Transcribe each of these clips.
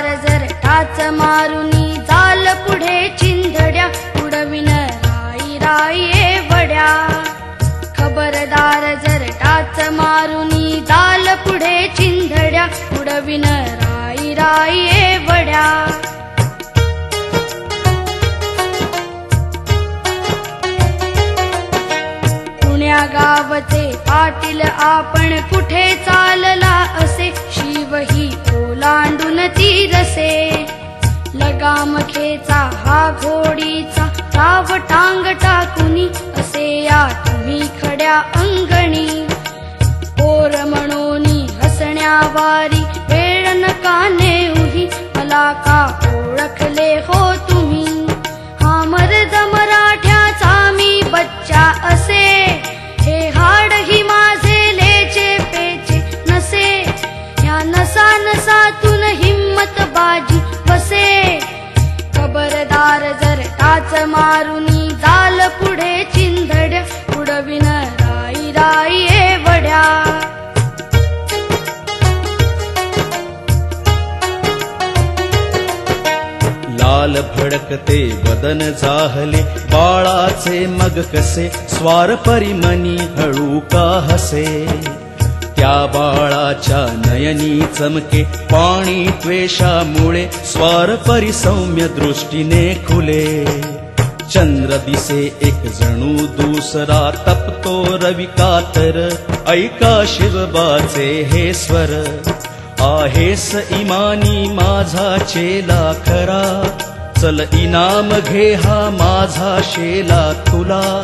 जर जर टाच मारुनी चाल पुढे चिंधड्या उडविन राई राई वड्या. खबरदार जर टाच मारुनी चाल पुढे चिंधड्या उडविन राई राई वड्या. पुण्या गावचे पाटील आपण कुठे चालला असे? शिवही ही ओलांडून ती रसे लगाम खेचा हा घोडीचा राव टांग टाकुनी असे या तुम्ही खड्या अंगणी. पोर म्हणूनी हसण्यावारी वेळ नकाने उही मला का ओळखले हो नसा नसातून हिम्मत बाजी बसे. खबरदार जर टाच मारुनी जाल पुढे चिंधड उडविन राई राई ए वड्या. लाल भडकते वदन जाहले बाळाचे मग कसे स्वार परिमनी हळू का हसे? त्या बाळाच्या नयनी चमके पाणी त्वेषामुळे स्वार परिसौम्य दृष्टीने खुले. चंद्र दिसे एक जणू दुसरा तपतो रवी कातर ऐका शिवबाचे हे स्वर. आहेस इमानी माझा चेला खरा चल इनाम घे हा माझा शेला तुला.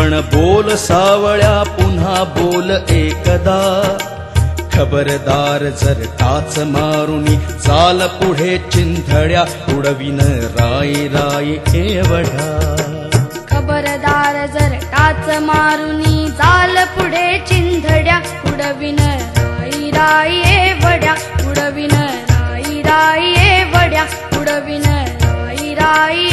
पण बोल सावळ्या पुन्हा बोल एकदा. खबरदार जर टाच मारुनी चाल पुढे चिंधड्या उडविन राई राई एवढा. खबरदार जर टाच मारुनी चाल पुढे चिंधड्या उडविन राई राई ए वड्या उडविन राई राई ए वड्या उडविन राई राई